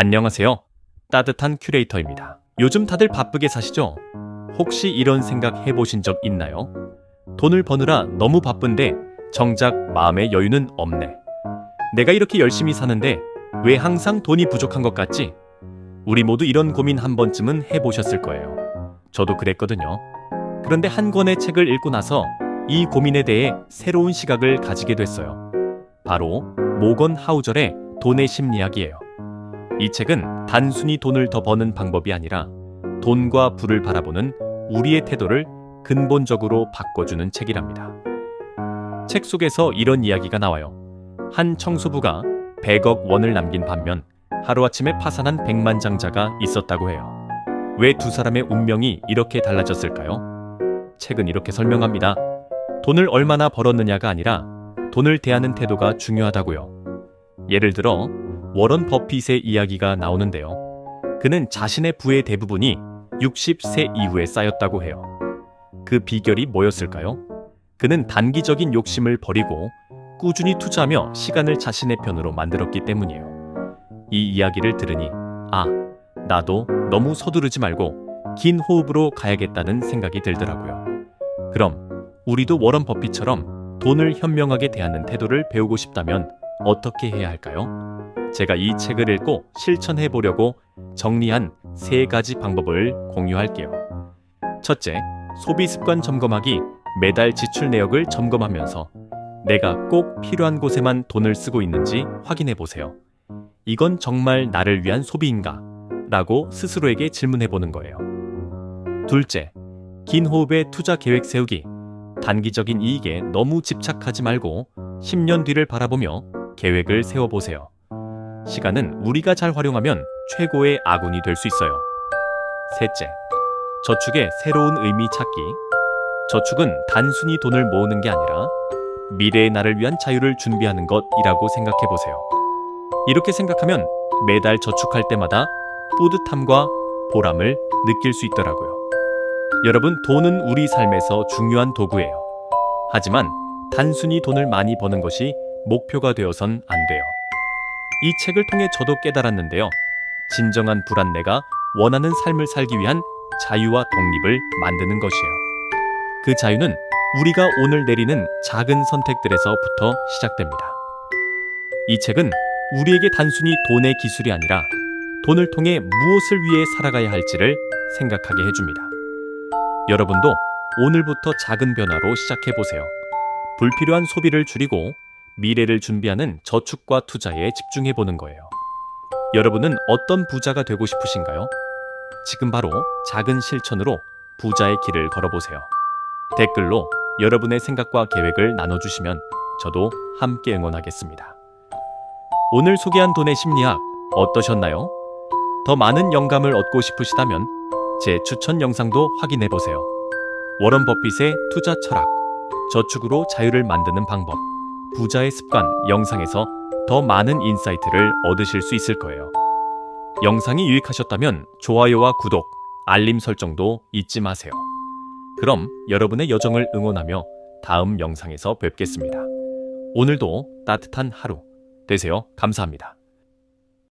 안녕하세요. 따뜻한 큐레이터입니다. 요즘 다들 바쁘게 사시죠? 혹시 이런 생각 해보신 적 있나요? 돈을 버느라 너무 바쁜데 정작 마음의 여유는 없네. 내가 이렇게 열심히 사는데 왜 항상 돈이 부족한 것 같지? 우리 모두 이런 고민 한 번쯤은 해보셨을 거예요. 저도 그랬거든요. 그런데 한 권의 책을 읽고 나서 이 고민에 대해 새로운 시각을 가지게 됐어요. 바로 모건 하우절의 돈의 심리학이에요. 이 책은 단순히 돈을 더 버는 방법이 아니라 돈과 부를 바라보는 우리의 태도를 근본적으로 바꿔주는 책이랍니다. 책 속에서 이런 이야기가 나와요. 한 청소부가 100억 원을 남긴 반면 하루아침에 파산한 백만장자가 있었다고 해요. 왜 두 사람의 운명이 이렇게 달라졌을까요? 책은 이렇게 설명합니다. 돈을 얼마나 벌었느냐가 아니라 돈을 대하는 태도가 중요하다고요. 예를 들어 워런 버핏의 이야기가 나오는데요. 그는 자신의 부의 대부분이 60세 이후에 쌓였다고 해요. 그 비결이 뭐였을까요? 그는 단기적인 욕심을 버리고 꾸준히 투자하며 시간을 자신의 편으로 만들었기 때문이에요. 이 이야기를 들으니 아, 나도 너무 서두르지 말고 긴 호흡으로 가야겠다는 생각이 들더라고요. 그럼 우리도 워런 버핏처럼 돈을 현명하게 대하는 태도를 배우고 싶다면 어떻게 해야 할까요? 제가 이 책을 읽고 실천해 보려고 정리한 세 가지 방법을 공유할게요. 첫째, 소비 습관 점검하기 매달 지출 내역을 점검하면서 내가 꼭 필요한 곳에만 돈을 쓰고 있는지 확인해 보세요. 이건 정말 나를 위한 소비인가? 라고 스스로에게 질문해 보는 거예요. 둘째, 긴 호흡의 투자 계획 세우기. 단기적인 이익에 너무 집착하지 말고 10년 뒤를 바라보며 계획을 세워보세요. 시간은 우리가 잘 활용하면 최고의 아군이 될 수 있어요. 셋째, 저축의 새로운 의미 찾기. 저축은 단순히 돈을 모으는 게 아니라 미래의 나를 위한 자유를 준비하는 것이라고 생각해 보세요. 이렇게 생각하면 매달 저축할 때마다 뿌듯함과 보람을 느낄 수 있더라고요. 여러분, 돈은 우리 삶에서 중요한 도구예요. 하지만 단순히 돈을 많이 버는 것이 목표가 되어선 안 돼요. 이 책을 통해 저도 깨달았는데요. 진정한 불안내가 원하는 삶을 살기 위한 자유와 독립을 만드는 것이에요. 그 자유는 우리가 오늘 내리는 작은 선택들에서부터 시작됩니다. 이 책은 우리에게 단순히 돈의 기술이 아니라 돈을 통해 무엇을 위해 살아가야 할지를 생각하게 해줍니다. 여러분도 오늘부터 작은 변화로 시작해 보세요. 불필요한 소비를 줄이고 미래를 준비하는 저축과 투자에 집중해 보는 거예요. 여러분은 어떤 부자가 되고 싶으신가요? 지금 바로 작은 실천으로 부자의 길을 걸어보세요. 댓글로 여러분의 생각과 계획을 나눠주시면 저도 함께 응원하겠습니다. 오늘 소개한 돈의 심리학 어떠셨나요? 더 많은 영감을 얻고 싶으시다면 제 추천 영상도 확인해 보세요. 워런 버핏의 투자 철학, 저축으로 자유를 만드는 방법, 부자의 습관 영상에서 더 많은 인사이트를 얻으실 수 있을 거예요. 영상이 유익하셨다면 좋아요와 구독, 알림 설정도 잊지 마세요. 그럼 여러분의 여정을 응원하며 다음 영상에서 뵙겠습니다. 오늘도 따뜻한 하루 되세요. 감사합니다.